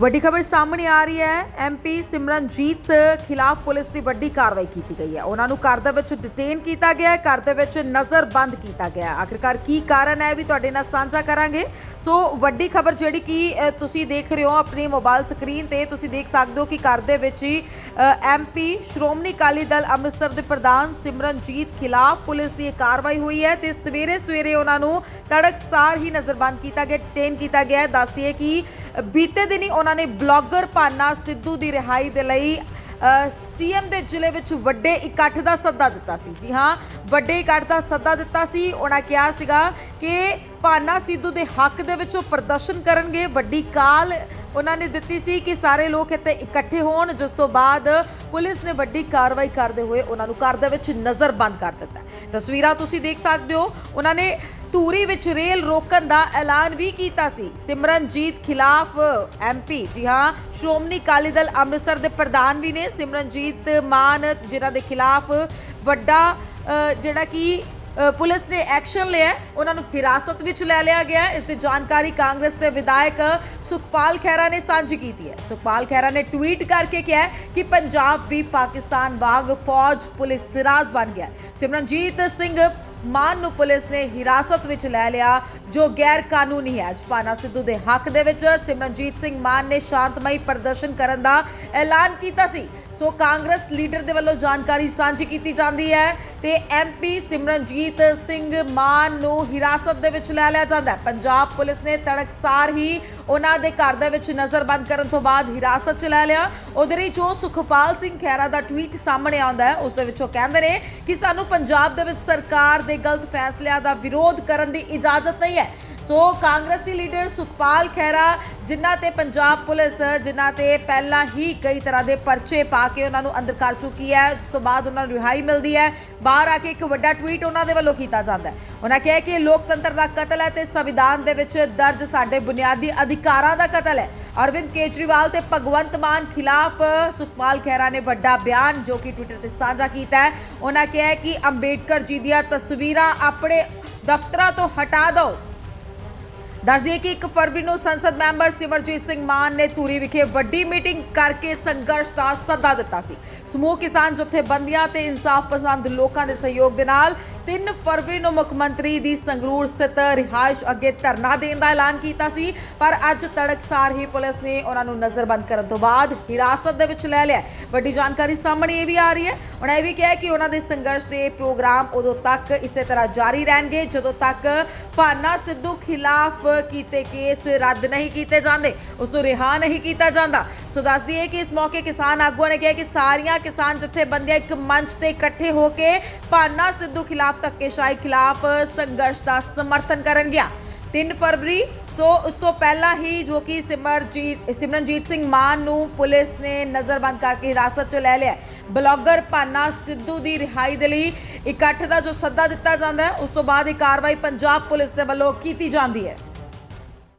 ਵੱਡੀ ਖਬਰ ਸਾਹਮਣੇ ਆ ਰਹੀ ਹੈ। ਐਮਪੀ ਸਿਮਰਨਜੀਤ ਖਿਲਾਫ ਪੁਲਿਸ ਦੀ ਵੱਡੀ ਕਾਰਵਾਈ ਕੀਤੀ ਗਈ ਹੈ। ਉਹਨਾਂ ਨੂੰ ਘਰ ਦੇ ਵਿੱਚ ਡਿਟੇਨ ਕੀਤਾ ਗਿਆ ਹੈ, ਘਰ ਦੇ ਵਿੱਚ ਨਜ਼ਰਬੰਦ ਕੀਤਾ ਗਿਆ ਹੈ। ਆਖਿਰਕਾਰ ਕੀ ਕਾਰਨ ਹੈ ਵੀ ਤੁਹਾਡੇ ਨਾਲ ਸਾਂਝਾ ਕਰਾਂਗੇ। ਸੋ ਵੱਡੀ ਖਬਰ ਜਿਹੜੀ ਕਿ ਤੁਸੀਂ ਦੇਖ ਰਹੇ ਹੋ ਆਪਣੀ ਮੋਬਾਈਲ ਸਕਰੀਨ ਤੇ, ਤੁਸੀਂ ਦੇਖ ਸਕਦੇ ਹੋ ਕਿ ਘਰ ਦੇ ਵਿੱਚ ਹੀ ਐਮਪੀ ਸ਼੍ਰੋਮਣੀ ਅਕਾਲੀ ਦਲ ਅੰਮ੍ਰਿਤਸਰ ਦੇ ਪ੍ਰਧਾਨ ਸਿਮਰਨਜੀਤ ਖਿਲਾਫ ਪੁਲਿਸ ਦੀ ਇਹ ਕਾਰਵਾਈ ਹੋਈ ਹੈ ਤੇ ਸਵੇਰੇ ਸਵੇਰੇ ਉਹਨਾਂ ਨੂੰ ਤੜਕਸਾਰ ਹੀ ਨਜ਼ਰਬੰਦ ਕੀਤਾ ਗਿਆ ਡਿਟੇਨ ਕੀਤਾ ਗਿਆ ਹੈ। ਦੱਸਦੀ ਹੈ ਕਿ ਬੀਤੇ ਦਿਨੀ ਉਹਨਾਂ ਨੇ ਬਲੌਗਰ ਪਾਨਾ ਸਿੱਧੂ ਦੀ ਰਿਹਾਈ ਦੇ ਲਈ ਸੀਐਮ ਦੇ ਜ਼ਿਲ੍ਹੇ ਵਿੱਚ ਵੱਡੇ ਇਕੱਠ ਦਾ ਸੱਦਾ ਦਿੱਤਾ ਸੀ। ਜੀ ਹਾਂ, ਵੱਡੇ ਇਕੱਠ ਦਾ ਸੱਦਾ ਦਿੱਤਾ ਸੀ। ਉਹਨਾਂ ਕਿਹਾ ਸੀਗਾ ਕਿ ਪਾਨਾ ਸਿੱਧੂ ਦੇ ਹੱਕ ਦੇ ਵਿੱਚ ਉਹ ਪ੍ਰਦਰਸ਼ਨ ਕਰਨਗੇ। ਵੱਡੀ ਕਾਲ ਉਹਨਾਂ ਨੇ ਦਿੱਤੀ ਸੀ ਕਿ ਸਾਰੇ ਲੋਕ ਇੱਥੇ ਇਕੱਠੇ ਹੋਣ। ਜਿਸ ਤੋਂ ਬਾਅਦ ਪੁਲਿਸ ਨੇ ਵੱਡੀ ਕਾਰਵਾਈ ਕਰਦੇ ਹੋਏ ਉਹਨਾਂ ਨੂੰ ਘਰ ਦੇ ਵਿੱਚ ਨਜ਼ਰਬੰਦ ਕਰ ਦਿੱਤਾ। ਤਸਵੀਰਾਂ ਤੁਸੀਂ ਦੇਖ ਸਕਦੇ ਹੋ। ਉਹਨਾਂ ਨੇ ਧੂਰੀ ਵਿੱਚ ਰੇਲ ਰੋਕਣ ਦਾ ਐਲਾਨ ਵੀ ਕੀਤਾ ਸੀ। ਸਿਮਰਨਜੀਤ ਖਿਲਾਫ ਐਮਪੀ ਜੀ ਹਾਂ, ਸ਼੍ਰੋਮਣੀ ਅਕਾਲੀ ਦਲ ਅੰਮ੍ਰਿਤਸਰ ਦੇ ਪ੍ਰਧਾਨ ਵੀ ਨੇ। ਸਿਮਰਨਜੀਤ ਮਾਨ, ਜਿਨ੍ਹਾਂ ਦੇ ਖਿਲਾਫ ਵੱਡਾ ਜਿਹੜਾ ਕਿ ਪੁਲਿਸ ਨੇ ਐਕਸ਼ਨ ਲਿਆ ਉਹਨਾਂ ਨੂੰ ਹਿਰਾਸਤ ਵਿੱਚ ਲੈ ਲਿਆ ਗਿਆ ਇਸ ਦੀ ਜਾਣਕਾਰੀ ਕਾਂਗਰਸ ਦੇ ਵਿਧਾਇਕ ਸੁਖਪਾਲ ਖਹਿਰਾ ਨੇ ਸਾਂਝੀ ਕੀਤੀ ਹੈ। ਸੁਖਪਾਲ ਖਹਿਰਾ ਨੇ ਟਵੀਟ ਕਰਕੇ ਕਿਹਾ ਕਿ ਪੰਜਾਬ ਵੀ ਪਾਕਿਸਤਾਨ ਵਾਂਗ ਫੌਜ ਪੁਲਿਸ ਸਿਰਾਜ ਬਣ ਗਿਆ ਸਿਮਰਨਜੀਤ ਸਿੰਘ ਮਾਨ ਨੂੰ ਪੁਲਿਸ ਨੇ ਹਿਰਾਸਤ ਵਿੱਚ ਲੈ ਲਿਆ, ਜੋ ਗੈਰ ਕਾਨੂੰਨੀ ਹੈ। ਜਪਾਨਾ ਸਿੱਧੂ ਦੇ ਹੱਕ ਦੇ ਵਿੱਚ ਸਿਮਰਨਜੀਤ ਸਿੰਘ ਮਾਨ ਨੇ ਸ਼ਾਂਤਮਈ ਪ੍ਰਦਰਸ਼ਨ ਕਰਨ ਦਾ ਐਲਾਨ ਕੀਤਾ ਸੀ। ਸੋ ਕਾਂਗਰਸ ਲੀਡਰ ਦੇ ਵੱਲੋਂ ਜਾਣਕਾਰੀ ਸਾਂਝੀ ਕੀਤੀ ਜਾਂਦੀ ਹੈ ਤੇ ਐਮਪੀ ਸਿਮਰਨਜੀਤ ਸਿੰਘ ਮਾਨ ਨੂੰ ਹਿਰਾਸਤ ਦੇ ਵਿੱਚ ਲੈ ਲਿਆ ਜਾਂਦਾ ਹੈ। ਪੰਜਾਬ ਪੁਲਿਸ ਨੇ ਤੜਕਸਾਰ ਹੀ ਉਹਨਾਂ ਦੇ ਘਰ ਦੇ ਵਿੱਚ ਨਜ਼ਰਬੰਦ ਕਰਨ ਤੋਂ ਬਾਅਦ ਹਿਰਾਸਤ 'ਚ ਲੈ ਲਿਆ। ਉਧਰ ਹੀ ਜੋ ਸੁਖਪਾਲ ਸਿੰਘ ਖਹਿਰਾ ਦਾ ਟਵੀਟ ਸਾਹਮਣੇ ਆਉਂਦਾ ਹੈ, ਉਸ ਦੇ ਵਿੱਚ ਉਹ ਕਹਿੰਦੇ ਨੇ ਕਿ ਸਾਨੂੰ ਪੰਜਾਬ ਦੇ ਵਿੱਚ ਸਰਕਾਰ ਦੇ ਗਲਤ ਫੈਸਲਿਆਂ ਦਾ ਵਿਰੋਧ ਕਰਨ ਦੀ ਇਜਾਜ਼ਤ ਨਹੀਂ ਹੈ। ਸੋ ਕਾਂਗਰਸੀ ਲੀਡਰ ਸੁਖਪਾਲ ਖਹਿਰਾ, ਜਿਨ੍ਹਾਂ ਤੇ ਪੰਜਾਬ ਪੁਲਿਸ, ਜਿਨ੍ਹਾਂ ਤੇ ਪਹਿਲਾਂ ਹੀ ਕਈ ਤਰ੍ਹਾਂ ਦੇ ਪਰਚੇ ਪਾ ਕੇ ਉਹਨਾਂ ਨੂੰ ਅੰਦਰ ਕਰ ਚੁੱਕੀ ਹੈ, ਉਸ ਤੋਂ ਬਾਅਦ ਉਹਨਾਂ ਨੂੰ ਰਿਹਾਈ ਮਿਲਦੀ ਹੈ। ਬਾਹਰ ਆ ਕੇ ਇੱਕ ਵੱਡਾ ਟਵੀਟ ਉਹਨਾਂ ਦੇ ਵੱਲੋਂ ਕੀਤਾ ਜਾਂਦਾ ਹੈ। ਉਹਨਾਂ ਕਿਹਾ ਕਿ ਲੋਕਤੰਤਰ ਦਾ ਕਤਲ ਹੈ ਤੇ ਸੰਵਿਧਾਨ ਦੇ ਵਿੱਚ ਦਰਜ ਸਾਡੇ ਬੁਨਿਆਦੀ ਅਧਿਕਾਰਾਂ ਦਾ ਕਤਲ ਹੈ। ਅਰਵਿੰਦ ਕੇਜਰੀਵਾਲ ਤੇ ਭਗਵੰਤ ਮਾਨ ਖਿਲਾਫ ਸੁਖਪਾਲ ਖਹਿਰਾ ਨੇ ਵੱਡਾ ਬਿਆਨ ਜੋ ਕਿ ਟਵਿੱਟਰ ਤੇ ਸਾਂਝਾ ਕੀਤਾ ਹੈ। ਉਹਨਾਂ ਕਿਹਾ ਕਿ ਅੰਬੇਡਕਰ ਜੀ ਦੀਆਂ ਤਸਵੀਰਾਂ ਆਪਣੇ ਦਫ਼ਤਰਾਂ ਤੋਂ ਹਟਾ ਦਿਓ। ਦੱਸ ਦਈਏ ਕਿ 1 ਫਰਵਰੀ ਨੂੰ ਸੰਸਦ ਮੈਂਬਰ ਸਿਮਰਜੀਤ ਸਿੰਘ ਮਾਨ ਨੇ ਧੂਰੀ ਵਿਖੇ ਵੱਡੀ ਮੀਟਿੰਗ ਕਰਕੇ ਸੰਘਰਸ਼ ਦਾ ਸੱਦਾ ਦਿੱਤਾ ਸੀ। ਸਮੂਹ ਕਿਸਾਨ ਜਥੇਬੰਦੀਆਂ ਤੇ ਇਨਸਾਫ ਪਸੰਦ ਲੋਕਾਂ ਦੇ ਸਹਿਯੋਗ ਦੇ ਨਾਲ 3 ਫਰਵਰੀ ਨੂੰ ਮੁੱਖ ਮੰਤਰੀ ਦੀ ਸੰਗਰੂਰ ਸਥਿਤ ਰਿਹਾਇਸ਼ ਅੱਗੇ ਧਰਨਾ ਦੇਣ ਦਾ ਐਲਾਨ ਕੀਤਾ ਸੀ, ਪਰ ਅੱਜ ਤੜਕਸਾਰ ਹੀ ਪੁਲਿਸ ਨੇ ਉਹਨਾਂ ਨੂੰ ਨਜ਼ਰਬੰਦ ਕਰਨ ਤੋਂ ਬਾਅਦ ਹਿਰਾਸਤ ਦੇ ਵਿੱਚ ਲੈ ਲਿਆ। ਵੱਡੀ ਜਾਣਕਾਰੀ ਸਾਹਮਣੇ ਇਹ ਵੀ ਆ ਰਹੀ ਹੈ। ਉਹਨਾਂ ਇਹ ਵੀ ਕਿਹਾ ਕਿ ਉਹਨਾਂ ਦੇ ਸੰਘਰਸ਼ ਦੇ ਪ੍ਰੋਗਰਾਮ ਉਦੋਂ ਤੱਕ ਇਸੇ ਤਰ੍ਹਾਂ ਜਾਰੀ ਰਹਿਣਗੇ, ਜਦੋਂ ਤੱਕ ਭਾਨਾ ਸਿੱਧੂ ਖਿਲਾਫ ਕੀਤੇ ਕੇਸ ਰੱਦ ਨਹੀਂ ਕੀਤੇ ਜਾਂਦੇ, ਉਸ ਨੂੰ ਰਿਹਾ ਨਹੀਂ ਕੀਤਾ ਜਾਂਦਾ। ਸੋ ਦੱਸ ਦਈਏ ਕਿ ਇਸ ਮੌਕੇ ਕਿਸਾਨ ਆਗੂਆਂ ਨੇ ਕਿਹਾ ਕਿ ਸਾਰੀਆਂ ਕਿਸਾਨ ਜਥੇਬੰਦੀਆਂ ਇੱਕ ਮੰਚ ਤੇ ਇਕੱਠੇ ਹੋ ਕੇ ਭਾਨਾ ਸਿੱਧੂ ਖਿਲਾਫ ਧੱਕੇਸ਼ਾਹੀ ਖਿਲਾਫ ਸੰਘਰਸ਼ ਦਾ ਸਮਰਥਨ ਕਰਨਗੀਆਂ। 3 ਫਰਵਰੀ, ਸੋ ਉਸ ਤੋਂ ਪਹਿਲਾਂ ਹੀ ਜੋ ਕਿ ਸਿਮਰਜੀਤ, ਸਿਮਰਨਜੀਤ ਸਿੰਘ ਮਾਨ ਨੂੰ ਪੁਲਿਸ ਨੇ ਨਜ਼ਰਬੰਦ ਕਰਕੇ ਹਿਰਾਸਤ 'ਚ ਲੈ ਲਿਆ। ਬਲੌਗਰ ਪਾਨਾ ਸਿੱਧੂ ਦੀ ਰਿਹਾਈ ਦੇ ਲਈ ਇਕੱਠ ਦਾ ਜੋ ਸੱਦਾ ਦਿੱਤਾ ਜਾਂਦਾ ਹੈ, ਉਸ ਤੋਂ ਬਾਅਦ ਇਹ ਕਾਰਵਾਈ ਪੰਜਾਬ ਪੁਲਿਸ ਦੇ ਵੱਲੋਂ ਕੀਤੀ ਜਾਂਦੀ ਹੈ।